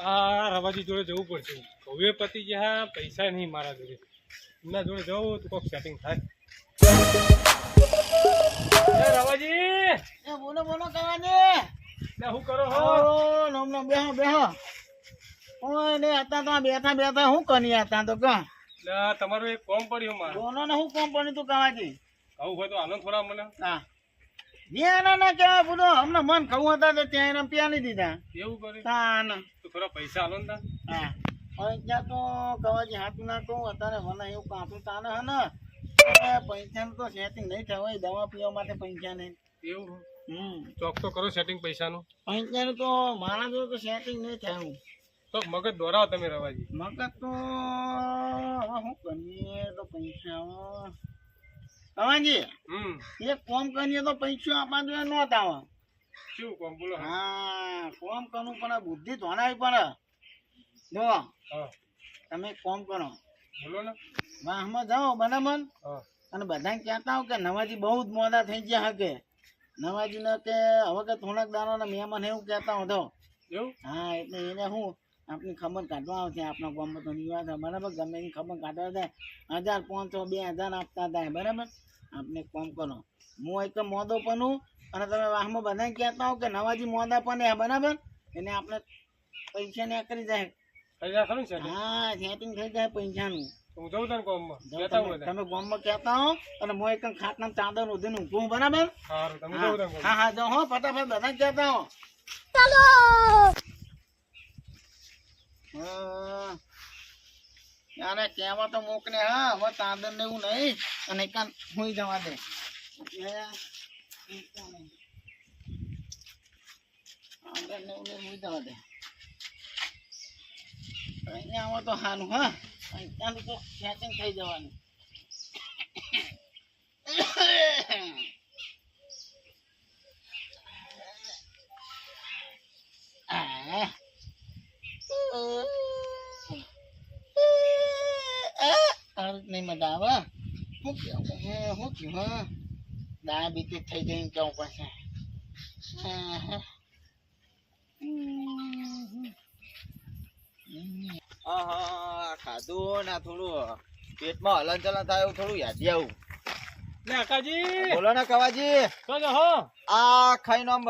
આ રવાજી જોડે જવું પડશે. હવે પતિ હા પૈસા નહીં મારા જોડે. એમના જોડે જવું તો કોક સેટિંગ થાય. રવાજી! એ બોલો બોલો કરવાની શું કરો હો? ઓ નમ નમ બેહો બેહો. ઓય ને હતા તો બેઠા બેઠા શું કરી હતા તો કા? તમારું એક કોમ પડ્યું મારે. બોલો ને હું કોમ પડ્યું તું કવાજી? આવું હોય તો આનો થોડા મને. હા. ના ના કેવાય બોલો અમને મન ખાવું હતા તો ત્યાં એને પ્યાલી દીધા. એવું કરે? તાન. તો ખરા પૈસા આલો ને તા? હા. હવે ત્યાં તો કવાજી હાથ ના કહું અત્યારે મને એવું કાપું તાને હે ને. પૈસાનું તો સેટિંગ નહીં થાય દવા પીવા માટે પૈસા નહીં. એવું હમ. ચોક તો કરો સેટિંગ પૈસાનું. પૈસાનું તો મારા જોડે તો સેટિંગ નહીં થાય. તો મગજ દોરાવો તમે રવાજી. મગજ તો હવે શું કરીએ તો પૈસા કવાજી હમ. એક કોમ કરીએ તો પૈસો આપવા જોઈએ નહોતા આવે શું કોમ બોલો હા. હા કોમ કરવું પણ બુદ્ધિ ધોનાવી પડે. જો તમે કોમ કરો. બોલો ને. વાહમાં જાઓ બરાબર? હા. અને બધાને કહેતા હો કે નવાજી બહુ જ મોડા થઈ ગયા હકે. નવાજીને કે હવે કે થોડાક દાડાના મહેમાન એવું કહેતા હો તો. એવું? હા એટલે એને શું આપની ખબર કાઢવા આવશે આપણા ગામમાં તો નિવાસ બરાબર? ગમે એની ખબર કાઢવા થાય હજાર પાંચસો બે હજાર આપતા થાય બરાબર? આપણે કોમ કરો. હું એક મોદો પણ અને તમે વાહમાં બધા કહેતા હો કે નવાજી મોદા પણ એ બરાબર? એને આપણે પૈસા ને કરી જાય પૈસા ખરું છે હા સેટિંગ થઈ જાય પૈસાનું. હું જઉં તને કોમમાં કહેતા તમે. હું તમે ગામમાં કહેતા હો અને હું એક ખાટના ચાદર ઉધીને હું, બરાબર? હા. હા હા જો હો ફટાફટ બધા કહેતા હો. હા. યાર કેવા તો મોકલે હા, હવે તાંદર ને એવું નહીં, અને કાન હુઈ જવા દે. તાંદર ને એવું હુઈ જવા દે. અહીંયા આવો તો હાનું હા. અહીંયા તો સેટિંગ થઈ જવાનું. આવે શું કેવું હે હા ડાયાબિટીસ થઈ ગઈ કેવું પડશે ખાધું ના થોડું પેટમાં હલન ચલન થાય એવું થોડું યાદી આવું લે અકાજી બોલો ને કવાજી તો હો આ ખાઈ આમ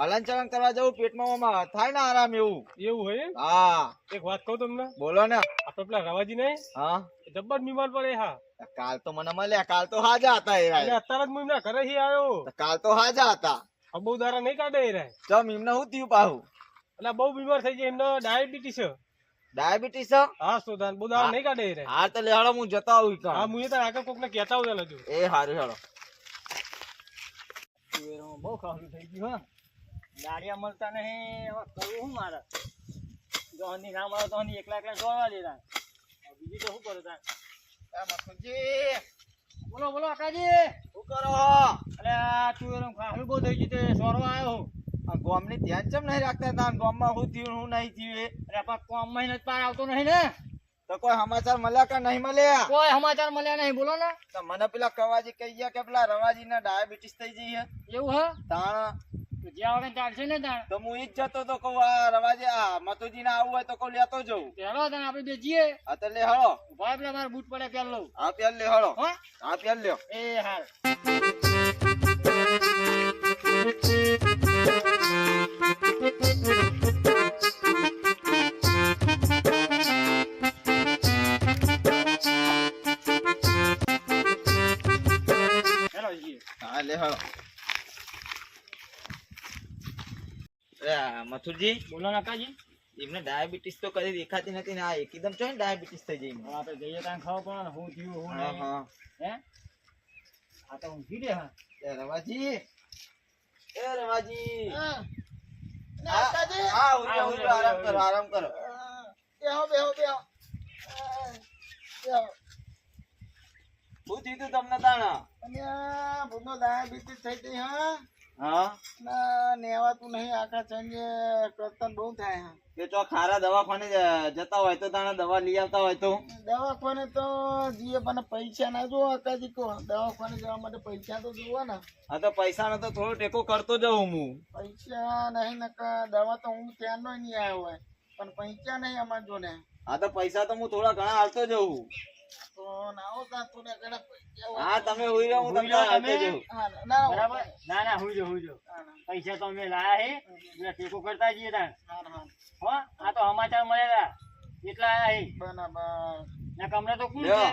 હલન ચલન કરવા જવું પેટમાં થાય ને આરામ એવું. એવું હોય હા. એક વાત કહું તમને? બોલો ને. આપણે પેલા રવાજી નહીં? હા. એ જબ્બર બીમાર પડે હા. કાલ તો મને મળ્યા કાલ તો હાજા હતા એ રાય. અત્યારે જ હું એમના ઘરે થી આવ્યો. કાલ તો હાજા હતા. આ બહુ દારા નહીં કાઢે એ રાય. ચમ એમને શું થયું પાહું? એટલે બહુ બીમાર થઈ જાય એમને ડાયાબિટીસ. છે ડાયાબિટીસ? છે? હા સુધાન બહુ દારા નહીં કાઢે એ રાય. હા તો લેહાડો હું જતો આવું હા. હું એ આગળ આગળ કોકને કહેતા હોય હજુ એ હારું હેડો બહુ ખાવાનું થઈ ગયું હા. ગાડિયા મળતા નહીં હવે કરવું શું મારે? જોહની ના મળે જોહની એકલા એકલા જોવા દેતા બીજું તો શું કરું તાર બોલો બોલો અકાજી શું કરો અલે તું તુવેરમાં ખાવાનું બહુ થઈ ગયું તે સોરવા આવ્યો હું. ગોમની ધ્યાન ચમ નહીં રાખતા તા ગોમમાં શું થયું શું નહીં થયું? અરે પણ કોમ મહિને જ પાર આવતો નહીં ને? તો કોઈ સમાચાર મળ્યા કે નહીં મળ્યા? કોઈ સમાચાર મળ્યા નહીં બોલો ને. તો મને પેલા કવાજી કહી ગયા કે પેલા રવાજી ના ડાયાબિટીસ થઈ જઈ એવું હા? તાણ જ્યાં વગર ચાલશે ને તાણ. તો હું ઈ જ જતો તો કહું આ રવાજે આ મતુજી ના આવું હોય તો કહું લેતો જઉં. ચાલો તાણ આપણે બે જઈએ આ તો લે હળો. ભાઈ પેલા મારા બૂટ પડે પેલો આ પેલ લે હળો. હા? પેલ લ્યો. એ હાલ. હા લે હળો એ આ મથુરજી? બોલો ને કાજી એમને ડાયાબિટીસ તો કદી દેખાતી નથી ને આ એકદમ છે ને ડાયાબિટીસ થઈ જઈ હવે આપણે જઈએ તાણ ખબર પડે ને શું થયું શું હા નહીં. હા. હે? આ તો ઊંઘી દે હા. એ રવાજી. એ રવાજી. હા. હા હા ઉઠો, ઉઠો, આરામ કરો આરામ કરો. બેહો બેહો બેહો. બેહો. શું થયું તું તમને તાણા? અને આ ભૂનો ડાયાબિટીસ થઈ ગઈ હા. હા? ના નેવાતું નહીં આખા ચંગે કરતન બહુ થાય કે જો ખારા દવાખાને જતા હોય તો તાણા દવા લઈ આવતા હોય તો? દવાખાને તો જીએ પણ પૈસા ના જો અકાજી કહો દવાખાને જવા માટે પૈસા તો જોવા ને. હા તો પૈસાનો તો થોડો ટેકો કરતો જાઉં હું. પૈસા નહીં નકા દવા તો હું ત્યાંનો નહીં આવ્યો હોય. પણ પૈસા નહીં અમાર ને હા તો પૈસા તો હું થોડા ઘણા હાલતો જઉં. ને. હા તમે હોઈ હું તમને બરાબર? ના ના ના. પૈસા તો અમે લાયા હે. એટલે ટેકો કરતા જઈએ તાણ. હા, હા. હો આ તો સમાચાર મળેલા. એટલા આયા હે. બરાબર. ને કમરે તો કોણ છે?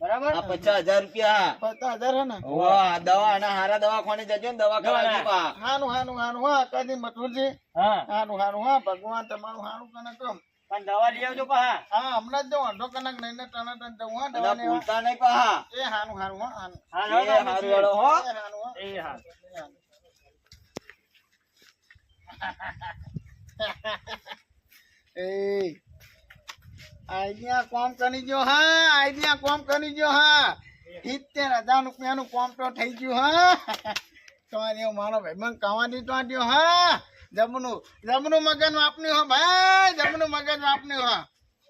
બરાબર? પચાસ હજાર રૂપિયા પચાસ હજાર હે ને? વાહ દવા અને હારા દવાખાને જજો ને દવા કરાવજો પા. હાનું હાનું હાનું હા કાજી મથુરજી. હા. હાનું હાનું હા ભગવાન તમારું હાનું કને કમ. પણ દવા લઈ આવજો પા હા હમણાં જ જવું અડધો કલાક નહીં ને તરત જ જવું હા દવા ભૂલતા નહીં પા એ હાનું હાનું હા હાનું હા એ લાવો તો હારું હો. એ હા એ હા. એ હાનું. એ આઈડિયા કોમ કરી ગયો હા આઈડિયા કોમ કરી ગયો હા. સિત્તેર હજાર રૂપિયાનું કોમ તો થઈ ગયું હા. તમારે મારો મારો ભાઈબંધ કવા દીધો હા. જમનું જમનું મગજ વાપની હો ભાઈ, જમનું મગજ વાપની હો.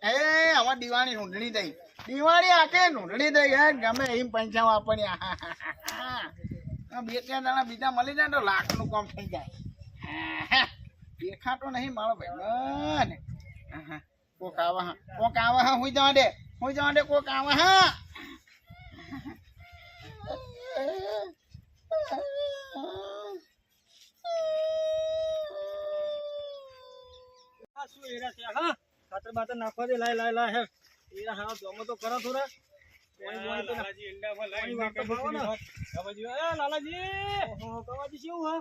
એ હવે દિવાળી ઢૂંઢણી થઈ. દિવાળી આખે ઢૂંઢણી થઈ, હે, ગમે એમ પૈસા વાપર્યા બે, ત્રણ જણા બીજા મળી જાય તો લાખનું કામ થઈ જાય. દેખાતો નહીં મારો ભાઈ કોક આવે, હા. કોક આવે, હા હું જવા દે. હું જવા દે, કોક આવે હા. આ શું એરા છે હા. ખાતર બાતર નાખવા દે લાય લાય લાય હે. એરા હા જમો તો કરો થોડા. લાલાજી ઈંડામાં પોણી લાઈને વાગતો ભાવો ને? લાલાજી, એ લાલાજી! ઓહો, કવાજી શું હા?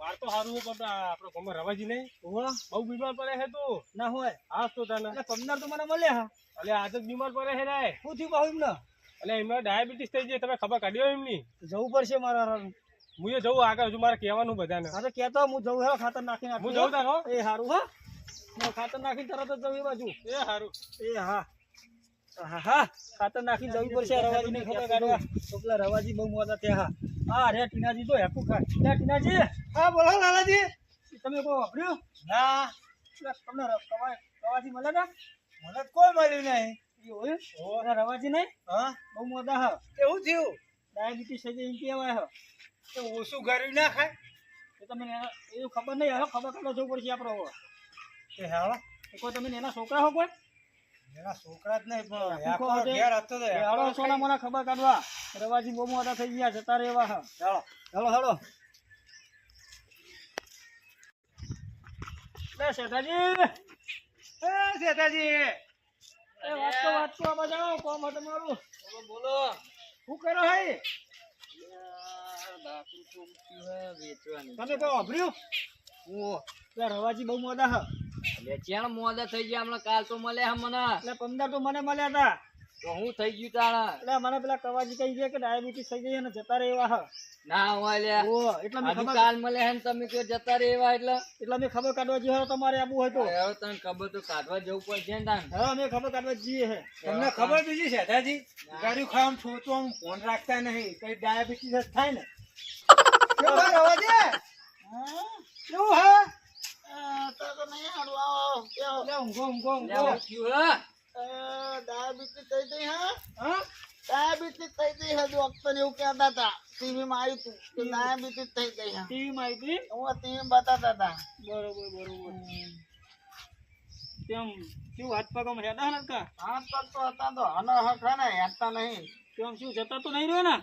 માર તો હારું પણ આપણો ગામમાં રવાજી નહીં. ઓહો, બહુ બીમાર પડે છે તું. ના હોય. હાસ તો તને. એટલે પમનાર તો મને મળે હા. આજ બીમાર પડે છે રે. શું થયું બાહુ એમને? અલે એમને ડાયાબિટીસ થઈ જાય તમે ખબર કાઢ્યો એમની. જવું પડશે મારા હારું. હું એ જવું આગળ હજુ મારે કહેવાનું બધાને. હા તો કહેતો હું જઉં હે ખાતર નાખી નાખું હું જવું તારો? એ હારું હા. હું ખાતર નાખીને તરત જ જઉં એ બાજુ. એ હારું. એ હા. હા હા. ખાતર નાખી જવું પડશે રવાજી ને ખબર કાઢવા પેલા રવાજી બહુ મોટા ત્યાં હા. હા રે ટીનાજી તો હેકું ખા લે ટીનાજી. હા બોલો લાલાજી. તમે કોઈ વાપર્યું ના. તમને રવાજી મળે ને? મને કોઈ મળ્યું નહીં. એવું? રવાજી નહીં? હા. બહુ મોટા હા. એવું થયું. ડાયાબિટીસ થઈ જાય એમ કહેવાય હા. તો ઓછું ગરી ના ખાય? એ તમને એના- એવું ખબર નહીં હવે ખબર કાઢવા જવું પડશે આપણે હવે. એ કોઈ તમે એના છોકરા હો કોઈ? એના છોકરા જ નહીં પણ આખો આખો હશે. ઘેર હતો તો હાલો સોના મોના ખબર કાઢવા. રવાજી બહુ મોટા થઈ ગયા જતા રહેવા હા. હાલો. હાલો શેઠાજી એ શેઠાજી એ વાંચતો વાંચતો આ બાજુ આવો કોમ હતું મારું. બોલો શું કરો હે તમે કોઈ વાપર્યું? રવાજી બહુ મોટા હા ચાલ મોડા થઈ ગયા હમણાં કાલ તો મળ્યા મને. એટલે પંદર તો મને મળ્યા હતા. તો હું થઈ ગયું તાણા? એટલે મને પેલા કવાજી કહી ગયા કે ડાયાબિટીસ થઈ ગઈ અને જતા રહેવા હા ના હોય લ્યા ઓ એટલે મેં ખબર કાલ મળે હે તમે કયો જતા રહેવા એટલે? એટલે મેં ખબર કાઢવા જઈએ તમારે આબુ હોય તો હવે તને ખબર તો કાઢવા જવું પડશે ને તાન હા અમે ખબર કાઢવા જઈએ હે તમને ખબર બીજી શેઠાજી ગાડી ખાવાનું છોડતું આમ ફોન રાખતા નહીં. કઈ ડાયાબિટીસ થાય ને. તો તો ડોક્ટર એવું કહેતા હતા. ટીવી માં આવ્યું હતું કે ડાયાબિટીસ થઈ ગઈ હા. ટીવી માં આવી હું ટીવી બતાતા હતા. બરોબર બરોબર. તેમ શું હાથ પગ હેડા ને કા? પગ તો હતા તો હનો હક ને હેરતા નહીં. કેમ શું જતા તો નહીં રહ્યો ને?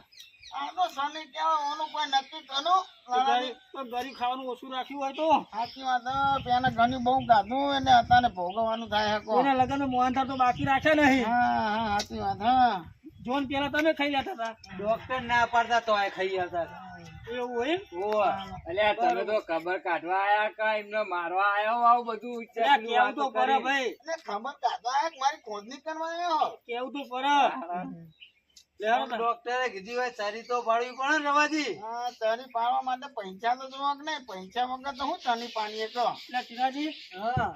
આ તો શનિ કેવા ઓનું કોઈ નક્કી કરું તો ગાડી તો ગાડી ખાવાનું ઓછું રાખ્યું હોય તો? સાચી વાત. પેલા ઘણી બહુ ગાધું એને અત્યારે ભોગવવાનું થાય હકો. લગ્ન મોહન તો બાકી રાખે નહીં. હા હા સાચી વાત હા. જોન પેલા તમે ખાઈ લેતા હતા? ડોક્ટર ના પાડતા તો ખાઈ જતા હતા. એવું એમ? અલ્યા તમે તો ખબર કાઢવા આયા કા? એમને મારવા આયા આવું બધું કેવું તો પડે ભાઈ? ખબર કાઢવા આયા મારી ખોદની કરવા આવ્યો કેવું તો પડે લે હાલો તાર. ડોક્ટરે કીધું હોય ચરી તો પાડવી પડે ને રવાજી. હા તરી પાડવા માટે પૈસા તો જોવા નહીં? પૈસા વગર તો હું તની પાણીએ કહો. એટલે હા.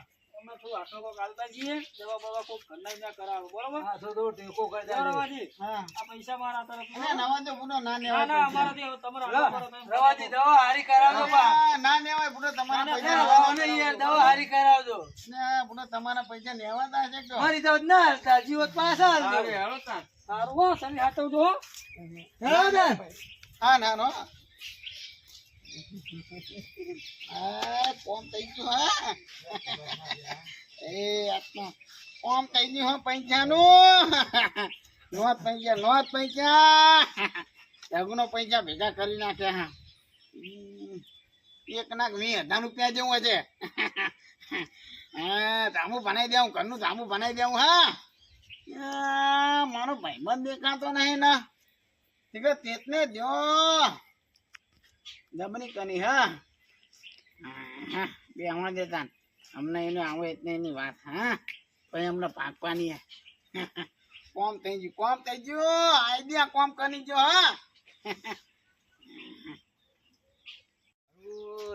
તમે થોડું આટલો કોક હાલતા જઈએ દવા બવા કોક ઘરના ના કરાવો બરોબર? હા તો તો ટેકો કરતા લે રહે. રવાજી, હા. આ પૈસા મારા તરફ નવા તો ના તમારા રવાજી દવા હારી કરાવજો ના પૈસા લેવા નહીં યાર દવા હારી કરાવજો. ના, બુડો તમારા પૈસા લેવાતા છે કે મારી તો ના હાલતા જીવત પાછા હાલજો. સારું હો શનિ હાથવજો હો. ને હા ના. કોમ થઈ ગયું, હા? પૈસાનું પૈસા ભેગા કરી નાખ્યા એક નાક વીસ હજાર રૂપિયા જેવું હશે. હા ધામું બનાવી દેવું, ઘરનું ધામું બનાવી દેવું, હા. મારો મારો ભાઈબંધ દેખાતો નહીં, ને. ઠીક તેતને દો જબરી કની હા? હા, બે હમણાં દેતા. અમને એને આવો એની વાત હા? પછી અમને પાકવાની. કોમ થઈ ગયું કોમ થઈ ગયું. આઈડિયા કોમ કરી જો હા?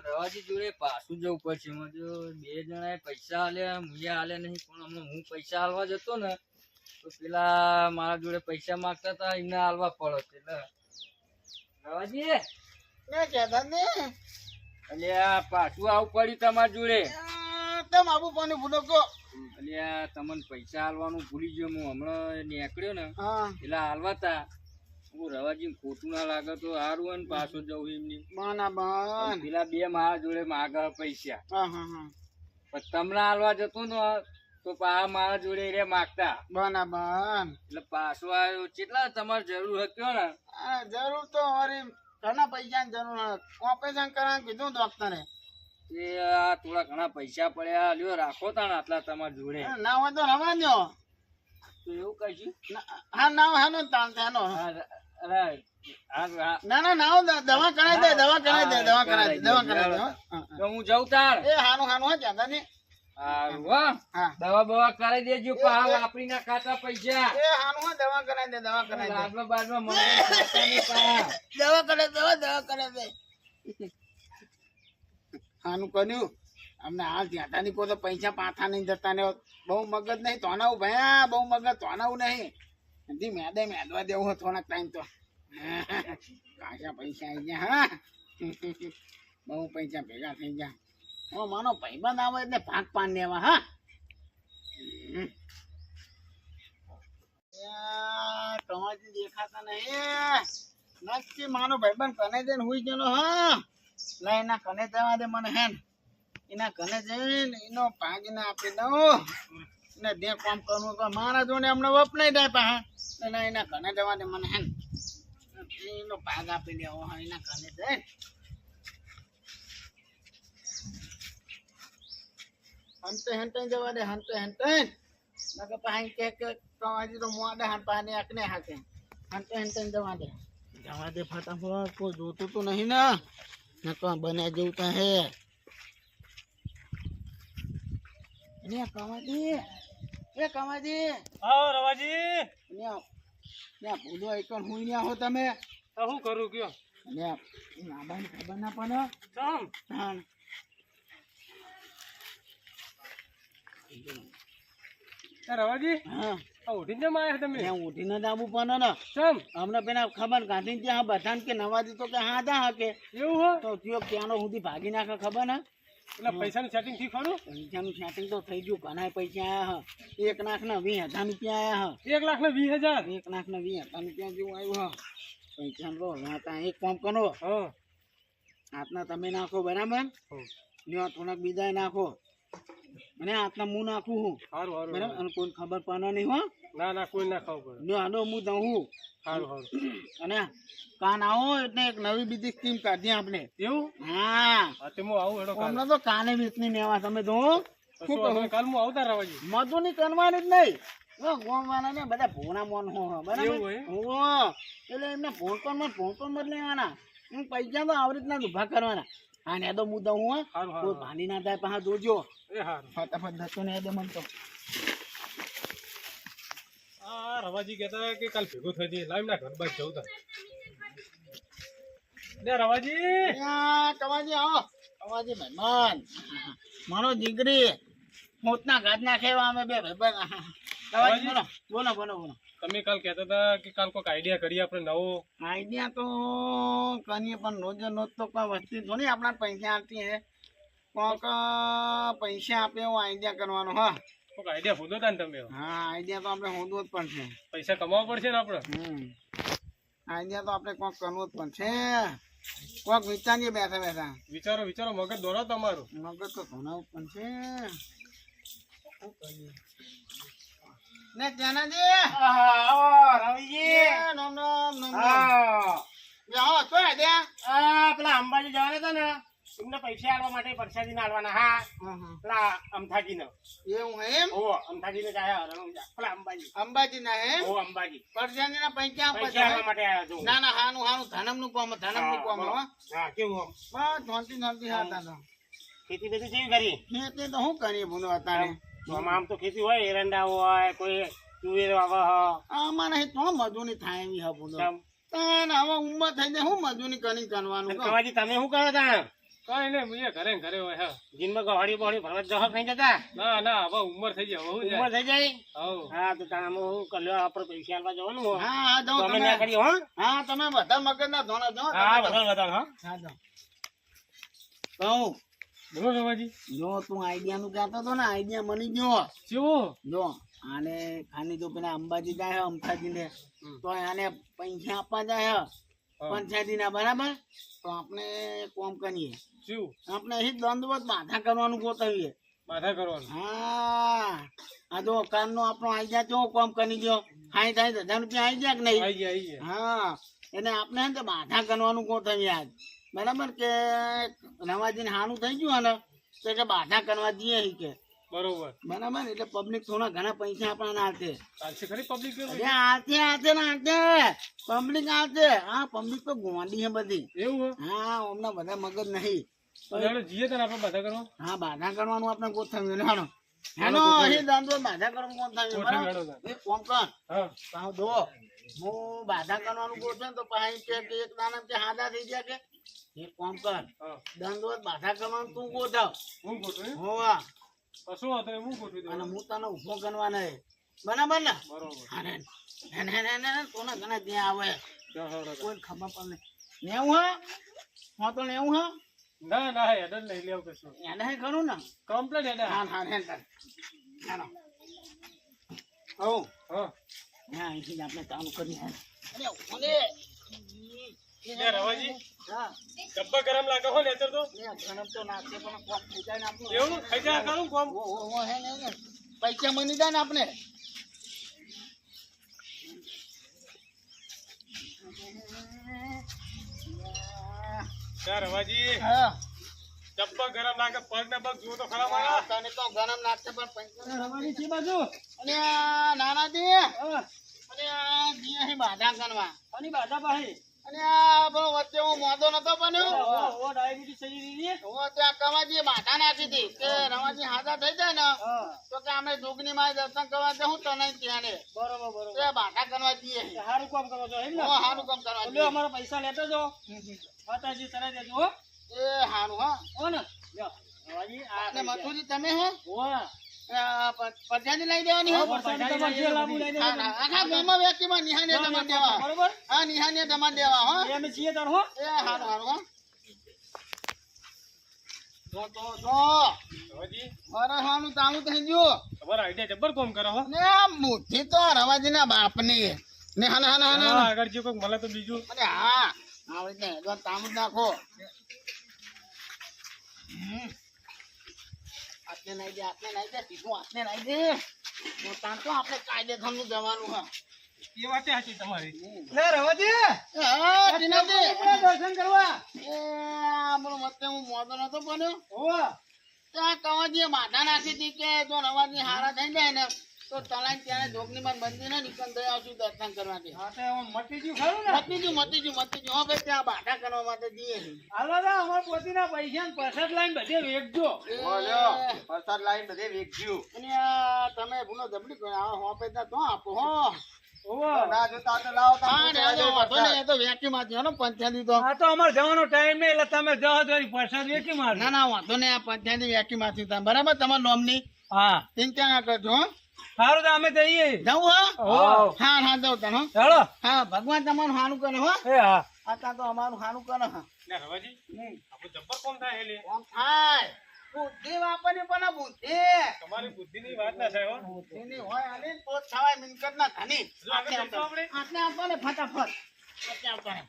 રવાજી જોડે પાછું જવું પડશે જો બે જણાએ પૈસા આલ્યા મુએ આલ્યા નહીં પણ હમણાં હું પૈસા આલવા જતો ને તો પેલા મારા જોડે પૈસા માંગતા હતા એમને આલવા પડે એટલે રવાજી ને કહેતા ને. અલ્યા પાછું આવું પડ્યું તમારા જોડે. તમ આબુ પાણી ભૂલો કો અલ્યા તમને પૈસા હાલવાનું ભૂલી ગયો હું. હમણાં નીકળ્યો ને પેલા હાલવા તા હું રવાજી ખોટું ના લાગે તો સારું ને પાછો જવું એમની બના બન પેલા બે મારા જોડે માગા પૈસા. પણ તમને હાલવા જતો ને તો પા મારા જોડે રે માગતા. બના બન એટલે પાછો આવ્યો. કેટલા તમારે જરૂર હતી ને? આ જરૂર તો મારી ઘણા પૈસાની જરૂર ઓપરેશન કરવાનું કીધું ડોક્ટરે એ. આ થોડા ઘણા પૈસા પડ્યા. લ્યો રાખો તાણ આટલા તમારા જોડે. ના હોય તો રવા દો તો એવું કહીશું હા ના હા નો તાન તેનો ના ના ના દવા કરાવી દે દવા કરાવી દે દવા કરાવી દે દવા કરાવી દે હો. જઉં તાણ. એ હાનું હાનું હા હા દવા બવા કરાવી દેજો પા વાપરી ના ખાતા પૈસા. એ હાનું દવા કરાવી દે દવા કરાવી દે. લાડવા બાડવા મને દવા કરે દવા દવા કરે દે. હાનું કર્યું. અમને હાલ જ્યાંતા ની તો પૈસા પાછા નહીં જતા ને બહુ મગજ નહીં તોનાવું ભયા બહુ મગજ તોનાવું નહીં. હજી મેદે મેદવા દેવું હોય થોડાક ટાઈમ તો. કાશા પૈસા આવી ગયા હા. બહુ પૈસા ભેગા થઈ ગયા. ઓ, માનો ભાઈબંધ આવે એટલે ભાગ પાન લેવા, હા. દેખાતા નહીં. નક્કી માનો ભાઈબંધ કને જઈને હુઈ ગયેલો, હા. લે, એના કને જવા દે મને, હેન. એના કને જઈને એનો ભાગીને આપી દઉં. એને દે કામ કરવું તો મારા જોડે હમણાં વપનાઈ દે પા એટલે એના કને જવા દે મને, હેન. એનો ભાગ આપી દેવો, હા, એના કને જઈને. હંતે હંતે જવા દે હંતે હંતે. નકર પાહી કે કે કવાજી તો મોડે હાન પાને એકને હાકે. હંતે હંતે જવા દે જવા દે ફટાફટ કોઈ જોતું તો નહીં ને. નકર બને જેવું તો હે. ને કવાજી એ કમાજી. આવો રવાજી. ને ને ભૂલો એકણ હુઈ ને આવો તમે. તો શું કરું કયો? ને નાબાની ખબર ના પણ ચમ. હા. રવાજી હા. ઉઠીને જમ તમે? ત્યાં ઉઠીને જ આવવું ને ચમ. હમણાં પેલા ખબર કાઢીને ત્યાં બધાને કે નવાજી તો કે હા હા કે એવું હો? તો થયો ત્યાંનો સુધી ભાગી નાખે ખબર ને? એટલે પૈસાનું સેટિંગથી ખરું? પૈસાનું સેટિંગ તો થઈ ગયું ઘણા પૈસા આયા હ. એક લાખ ના વીસ હજાર રૂપિયા આયા એક લાખ ને વીસ હજાર? એક લાખ ના વીસ હજાર રૂપિયા જેવું આવ્યું હ. પૈસા રો ત્યાં એક કામ કરો. હાથના તમે નાખો બરાબર. લ્યો થોડાક બીજા નાખો. અને આટલા હું નાખું હું. સારું સારું બરાબર? અને કોઈ ખબર પડે નહીં હો. ના ના કોઈ ના ખબર પડે. આનો હું દઉં હું. સારું સારું અને કાન આવો એટલે એક નવી બીજી સ્કીમ કાઢીએ આપણે. એવું? હા. તે હું આવું હેડો હમણાં તો કાને વેચની લેવા તમે તો શું હવે કાલ હું આવતા રવાજી મજૂરી કરવાની જ નહીં. બધા ભોણા મોન હો બરાબર. એટલે એમને ભોણકોણમાં ભોણકોણમાં લેવાના. હું પૈસા તો આવી રીતના ઊભા કરવાના. હા ને એ તો હું. હું કોઈ સારું ના થાય પાછા જોજો. ફટાફટ ધસો ને એ દે મને તો. આ રવાજી કહેતા કે કાલ ભેગું થઈ જઈએ. લાવ ના ઘર બાર જવું તા લે રવાજી. કવાજી આવો. કવાજી મહેમાન. મારો જીગરી મોતના ઘાટ ના ખેવા અમે બે ભાઈ બોલો બોલો બોલો બોલો. તમે કાલ કહેતા હતા કે કાલ કોઈક આઈડિયા કરીએ આપણે નવો. આઈડિયા તો કરીએ પણ રોજ રોજ તો કોઈ વસ્તી થોડી આપણા પૈસા આપતી હે. કોક અ, પૈસા આપે એવો આઈડિયા કરવાનો હા. કોઈક આઈડિયા હોદો હતા ને તમે. હા આઈડિયા તો આપણે હોદવો જ પડશે. પૈસા કમાવા પડશે ને આપણે? આઈડિયા તો આપણે કોક કરવો જ પડશે. કોક વિચારીએ બેઠા બેઠા. વિચારો વિચારો મગજ દોરો તમારું. મગજ તો ધોનાવું પણ છે શું કરીએ? ને ત્યાંનાજી રવિજી. એ નોમ નોમ નોમ. જાઓ, તો દે આ પેલા અંબાજી જવાના હતા ને તમને પૈસા આલવા માટે પરસાદી ના આલવાના. હા હા, હા. પેલા અમથાજી ને એવું હે એમ? ઓ અમથાજી ને જાય પેલા અંબાજી. અંબાજી ના હે? ઓ અંબાજી. પરસાદી ના પૈસા પૈસા આલવા માટે આવ્યા છું. ના ના હાનું હાનું ધનમનું કોમ ધનમનું કોમ હો. હા કેવું બસ શાંતિ શાંતિ હા તાનો ખેતી બેતી કેવી કરી? ખેતી તો શું કરીએ ભૂનો અત્યારે આમાં આમ તો ખેતી હોય એરંડા હોય કોઈ તુવેર વાવે હ. આમાં નહીં તો મજૂરી થાય એવી હા બોલો તાન હવે ઉંમર થઈ જાય શું મજૂરી કરી કરવાનું કહો? કવાજી તમે શું કરો તા કઈ નહીં હું ઘરે ઘરે હોય હા. જીનમાં ગવાડી બવાડી ભરવા જવા કઈ જતા? ના ના હવે ઉંમર થઈ જાય હવે ઉંમર થઈ જાય? હવ. હા તો તારે આમાં હું કલ્યો આપણે પૈસા આલવા જવાનું હા. હા જાઓ તમે. ના કરી હો. હા તમે બધા મગજ ના ધોના જો હા બધા બધા હા. હા જાઓ. કહું બોલો રવાજી જો તું આઈડિયા નું કહેતો હતો ને આઈડિયા મળી ગયો. કેવો? જો આને ખાલી જો પેલા અંબાજી જાય અમથાજી ને તો આને પૈસા આપવા જાય પંચાયતી ના બરાબર? તો આપણે કોમ કરીએ. શું? આપણે અહીં દંડવત બાધા કરવાનું ગોઠવીએ બાધા કરવાનું? હા. આ જો કાનનો આપણો આઈ જાય તો કોમ કરી ગયો? હાઈ થાય હજાર રૂપિયા આઈ ગયા કે નહીં? હા. એટલે આપણે તે બાધા કરવાનું ગોઠવીએ આજ. બરાબર કે નવાજીને હાનું થઈ ગયું ને તો કે બાધા કરવા દઈએ કે. બરોબર. બરાબર? એટલે પબ્લિક થોડા ઘણા પૈસા આપણા ચાલશે ખરી પબ્લિક ને આતે હા પબ્લિક તો ગોંડી હે બધી. એવું હા? હમણાં બધા મગજ નહીં. જીએ તને આપણે માથા કરવા? હા બાધા કરવાનું આપણે ગોઠવ્યું ને હાલો. અહીં દાંતો બાધા કરવાનું ગોઠવ્યું થાય? કર? હા. દો. હું બાધા કરવાનું ગોઠવે ને તો પાછી એક દાના કે હાદા થઈ ગયા કે? એક કોમ કર. હા. દંડો બાધા કરવાનું તું ગોઠવ. હું ગોઠવી હોવા. કશું વાંધો હું ગોઠવી અને દઉં હું તને ઊભો કરવાના હે બરાબર ને? બરોબર. અરે ને ને ને ને કોના ઘણા ત્યાં આવે? કોઈ ખબર પણ નહીં. નેવું હા? હું તો નેવું હા? ના ના જ નહીં લેવું કશું. એને હે ખરું ને? કમ્પ્લેટ હેડ. હા હા હે. હા. હા અહીંથી આપણે ચાલુ કરીએ. અરે ઓલે લે રવાજી. ડબ્બા ગરમ લાગે હો ને તો. ગરમ તો નાખશે પણ કોમ થઈ જાય ને આપણું. એવું? ખાઈ જાય કરું કોમ? ઓ ઓ ઓ હે ને ને. પૈસા મની જાય ને આપણે રવાજી. હા. ડબ્બા ગરમ લાગે પગ ને પગ જુઓ તો ખરા હા, મારા તને તો ગરમ પણ પૈસા છે બાજુ? અને આ નાનાજી. અને આ જી અહીં બાધા કરવા. આની બાધા પાસે? અને આ વચ્ચે હું મોદો નતો બન્યો. ઓ ડાયાબિટીસ થઈ ગઈ હું ત્યાં કવાજી બાધા નાખી હતી કે રવાજી હાજર થઈ જાય ને હા. તો કે અમે જોગની માં દર્શન કરવા જવું તને ત્યાં ને. બરોબર બરોબર. એ બાધા કરવા જઈએ. સારું કામ કરો છો એમ ને. હું હારું કામ કરવા અમારા પૈસા લેતો જો. માતાજી સરાઈ દેજો એ સારું હા. હો ને. લ્યો આ મથુરી તમે હે? હોવા. પરજાની લઈ દેવાની હે. હા, પરસાદી તમારે જે લાવવું લઈ લેજો. હા, હા, આખા ગામમાં વ્યક્તિમાં નિહાને તમારે દેવા. બરોબર? હા નિહાને તમારે દેવા હો. એ છીએ તાર હો. એ હારું હારું હો. જો તો જો. રવાજી. વરસવાનું ચાલુ થઈ ગયું. તમારા આઈડિયા જબર કોમ કરો હો. મુઠ્ઠી તો રવાજીના બાપની. ને હા હા હા હા, આગળ જે કોઈક મળે તો બીજું. અરે હા. આવડી ને તામું નાખો. હમ. હાથને નાઈ દે હાથને નાઈ દે સીધું હાથને નાઈ દે તો તો આપણે કાયદેસરનું જવાનું હા. એ વાત સાચી તમારી. લે રવાજી. હા, ટીનાજી. દર્શન કરવા. એ આપણો વચ્ચે હું મોદો નતો બન્યો. હોવા. ત્યાં કવાજીએ બાધા નાખી હતી કે જો રવાજી હારા થઈ જાય ને તો તલાઈ ત્યાં જોગની માં મંદિર ને નિકન આવશું દર્શન કરવાથી હા તો મટી ગયું ખરું ને? ગયું ગયું ગયું હા ભાઈ ત્યાં બાધા કરવા માટે જઈએ છીએ. હાલો ને અમારા પોતીના પૈસા ને પ્રસાદ લાઈન બધે વેચજો. બોલ્યો વરસાદ લાઈન બધે વેચ્યું અને તમે ભૂલો જબડી કરો. આ હોપે તો તો આપો હો. હોવા. ના જોતા તો લાવો તો હા ને આ વાંધો નહીં, એ તો વેકી માંથી હો ને પંચાયતી તો આ તો અમારે જવાનો ટાઈમ એટલે તમે જાઓ તો એની પ્રસાદ ના ના વાંધો નહીં. આ પંચાયતી વેકી માંથી તમે. બરાબર? તમારા નોમની? હા. ચિંતા ના કરજો હો. સારું તો અમે જઈએ. જવું હા? હા. હા જાઉં તને ચાલો. હા ભગવાન તમારું સારું કરે હો. એ હા. આ તો અમારું સારું કરે હા. રવાજી આપણું જબ્બર કોમ થાય એટલે કોમ થાય. બુદ્ધિ વાપરવી પણ બુદ્ધિ. તમારી બુદ્ધિની વાત ના સાહેબ બુદ્ધિ ની હોય અને તો જ થવાય મિલકત ના ધની આપણે? આટલે આપો ને ફટાફટ. અત્યારે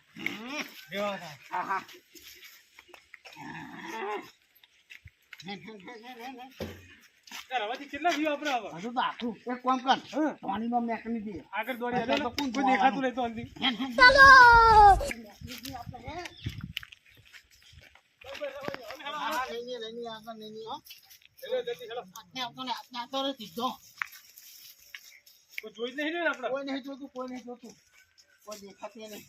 દેવા હતા. હા હા. હે, કેટલા વ્યૂ આપણે હવે હજુ તો આખું એક કામ કર. પાણીનો મેકની દે. આગળ દોડી અત્યારે તો કોણ કોઈ દેખાતું નહીં તો અંધી જોઈ નહીં ને આપણે? કોઈ નહીં જોતું કોઈ નહીં જોતું. કોઈ દેખાતું નહીં.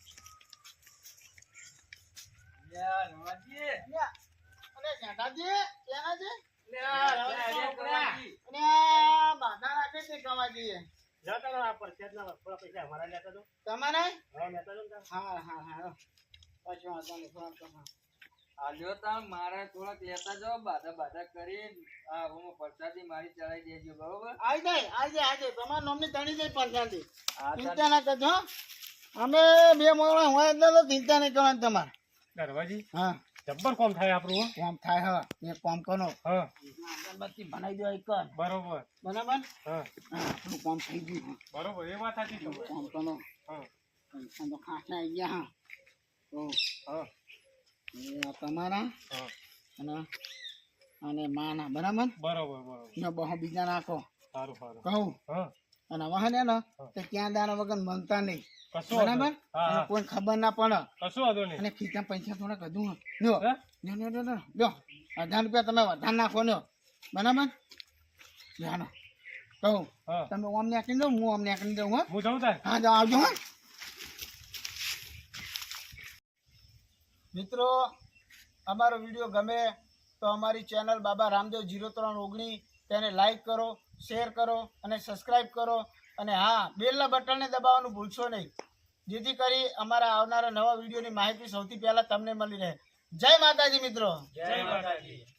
યાર, રવાજી. અરે જેઠાજી, ક્યાં છે? બાધા બાધા કરી આ હું પરસાદી મારી ચડાઈ દેજો બરોબર આઈ જાય આઈ જાય આઈ જાય તમારા નામની તણી જાય હા, ચિંતા ના કરજો અમે બે મોડા હોય ચિંતા નહીં કરવાની તમારે દરવાજી? હા. જબ્બર કોમ થાય આપણું કોમ થાય હા. એક કોમ કરો હા. અગરબત્તી બનાવી દો એક કર બરોબર. બરાબર? હા. આપણું કોમ થઈ ગયું બરોબર એ વાત હતી તમારી. કોમ કરો હા. પૈસા તો ખાસા આવી ગયા હા. તો હા. એ આ તમારા હા. અને અને માના બરાબર? બરોબર બરોબર. ને બહુ બીજા નાખો સારું સારું. કહું? હા. અને વાહન ને તો ત્યાં દાણા વગર મનતા નહીં. બરાબર? કોઈ ખબર ના પડે. કશું વાંધો નહીં. અને ખીચા પૈસા થોડા કદું હજાર રૂપિયા તમે વધારે નાખો ને બરાબર? જાણો કહું. તમે ઓમ નાખી દો હું અમને નાખી દઉં હો. હું જાઉં હા જાઓ આવજો હા. મિત્રો અમારો વીડિયો ગમે તો અમારી ચેનલ બાબા રામદેવ જીરો ત્રણ ઓગણી તેને લાઈક કરો શેર કરો અને સબસ્ક્રાઈબ કરો. અને હા, બેલના બટનને દબાવવાનું ભૂલશો નહીં. જેથી કરી અમારા આવનારા નવા વિડીયોની માહિતી સૌથી પહેલા તમને મળી રહે. જય માતાજી મિત્રો. જય માતાજી.